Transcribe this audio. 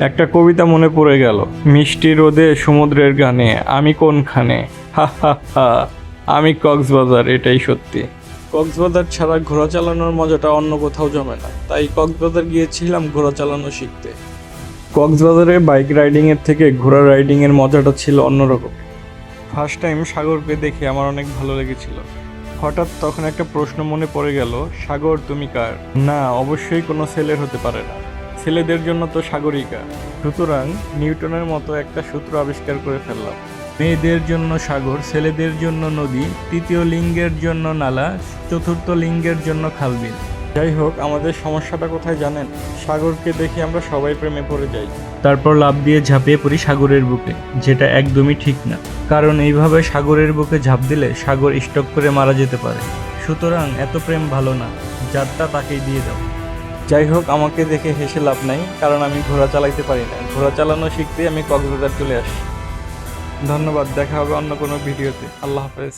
একটা কবিতা মনে পড়ে গেল মিষ্টি রোদে সমুদ্রের গানে আমি কোনখানে? হা হা হা আমি কক্সবাজার এটাই সত্যি। কক্সবাজার ছাড়া ঘোড়া চালানোর মজাটা অন্য কোথাও জমে না তাই কক্সবাজার গিয়েছিলাম ঘোড়া চালানো শিখতে। কক্সবাজারে বাইক রাইডিংয়ের থেকে ঘোড়া রাইডিংয়ের মজাটা ছিল অন্যরকম। ফার্স্ট টাইম সাগরকে দেখে আমার অনেক ভালো লেগেছিল। হঠাৎ তখন একটা প্রশ্ন মনে পড়ে গেল সাগর তুমি কার? না অবশ্যই কোনো ছেলের হতে পারে না। ছেলেদের জন্য তো সাগরিকা। সুতরাং নিউটনের মতো একটা সূত্র আবিষ্কার করে ফেললাম। মেয়েদের জন্য সাগর, ছেলেদের জন্য নদী, তৃতীয় লিঙ্গের জন্য নালা, চতুর্থ লিঙ্গের জন্য খালবিল। যাই হোক, আমাদের সমস্যাটা কোথায় জানেন? সাগরকে দেখে আমরা সবাই প্রেমে পড়ে যাই। তারপর লাভ দিয়ে ঝাঁপিয়ে পড়ি সাগরের বুকে, যেটা একদমই ঠিক না। কারণ এইভাবে সাগরের বুকে ঝাঁপ দিলে সাগর স্টক করে মারা যেতে পারে। সুতরাং এত প্রেম ভালো না যারটা তাকেই দিয়ে দাও। যাই হোক আমাকে দেখে হেসে লাভ নাই, কারণ আমি ঘোড়া চালাইতে পারি না ঘোড়া চালানো শিখতে আমি কক্সবাজার চলে আসি। ধন্যবাদ, দেখা হবে অন্য কোনো ভিডিওতে। আল্লাহ হাফেজ।